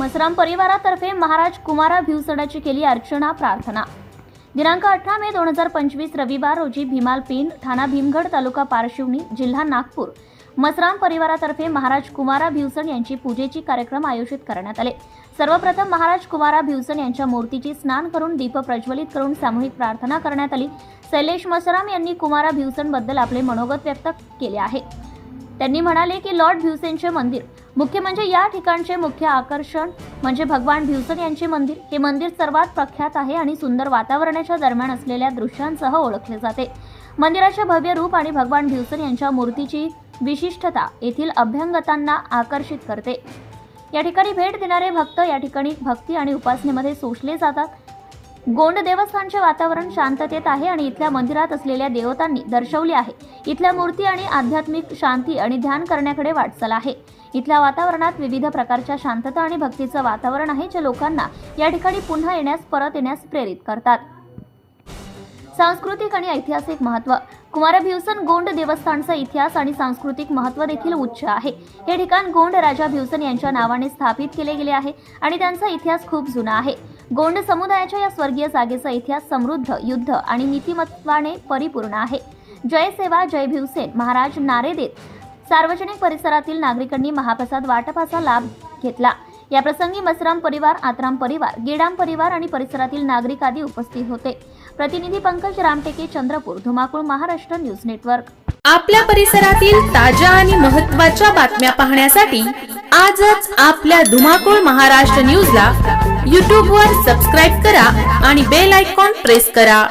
मसराम परिवारातर्फे महाराज कुमारा भिवसडाची केली अर्चना प्रार्थना. दिनांक अठरा मे दोन हजार पंचवीस रविवार रोजी भीमाल पिन ठाणा भीमगड तालुका पारशिवणी जिल्हा नागपूर. मसराम परिवारातर्फे महाराज कुमारा भिवसण यांची पूजेची कार्यक्रम आयोजित करण्यात आले. सर्वप्रथम महाराज कुमारा भिवसण यांच्या मूर्तीची स्नान करून दीप प्रज्वलित करून सामूहिक प्रार्थना करण्यात आली. शैलेश मसराम यांनी कुमारा भिवसणबद्दल आपले मनोगत व्यक्त केले आहे. त्यांनी म्हणाले की लॉर्ड भिवसेनचे मंदिर मुख्य म्हणजे या ठिकाणचे मुख्य आकर्षण म्हणजे भगवान भिवसन यांचे मंदिर. हे मंदिर सर्वात प्रख्यात आहे आणि सुंदर वातावरणाच्या दरम्यान असलेल्या दृश्यांसह ओळखले जाते. मंदिराचे भव्य रूप आणि भगवान भिवसन यांच्या मूर्तीची विशिष्टता येथील अभ्यंगतांना आकर्षित करते. या ठिकाणी भेट देणारे भक्त या ठिकाणी भक्ती आणि उपासनेमध्ये सोसले जातात. गोंड देवस्थानचे वातावरण शांततेत आहे आणि इथल्या मंदिरात असलेल्या देवतांनी दर्शवले आहे. इथल्या मूर्ती आणि आध्यात्मिक शांती आणि ध्यान करण्याकडे वाटचाल आहे. इथल्या वातावरणात विविध प्रकारच्या शांतता आणि भक्तीचं वातावरण आहे जे लोकांना या ठिकाणी पुन्हा येण्यास परत येण्यास प्रेरित करतात. सांस्कृतिक आणि ऐतिहासिक महत्त्व कुमारभिवसन गोंड देवस्थानचा इतिहास आणि सांस्कृतिक महत्त्व देखील उच्च आहे. हे ठिकाण गोंड राजा भिवसन यांच्या नावाने स्थापित केले गेले आहे आणि त्यांचा इतिहास खूप जुना आहे. गोंड समुदायाच्या या स्वर्गीय जागेचा इतिहास समृद्ध युद्ध आणि नीतिमत्वाने परिपूर्ण आहे. जय सेवा जय भिवसेन महाराज नारे देत सार्वजनिक परिसरातील नागरिकांनी महाप्रसाद वाटपाचा लाभ घेतला. या प्रसंगी मसराम परिवार आत्राम परिवार गेडाम परिवार आणि परिसरातील नागरिक आदी उपस्थित होते. प्रतिनिधी पंकज रामटेके चंद्रपूर धुमाकूळ महाराष्ट्र न्यूज नेटवर्क. आपल्या परिसरातील ताज्या आणि महत्त्वाच्या बातम्या पाहण्यासाठी आजच आपल्या धुमाकूळ महाराष्ट्र न्यूजला यूट्यूबवर सबस्क्राईब करा आणि बेल आयकॉन प्रेस करा.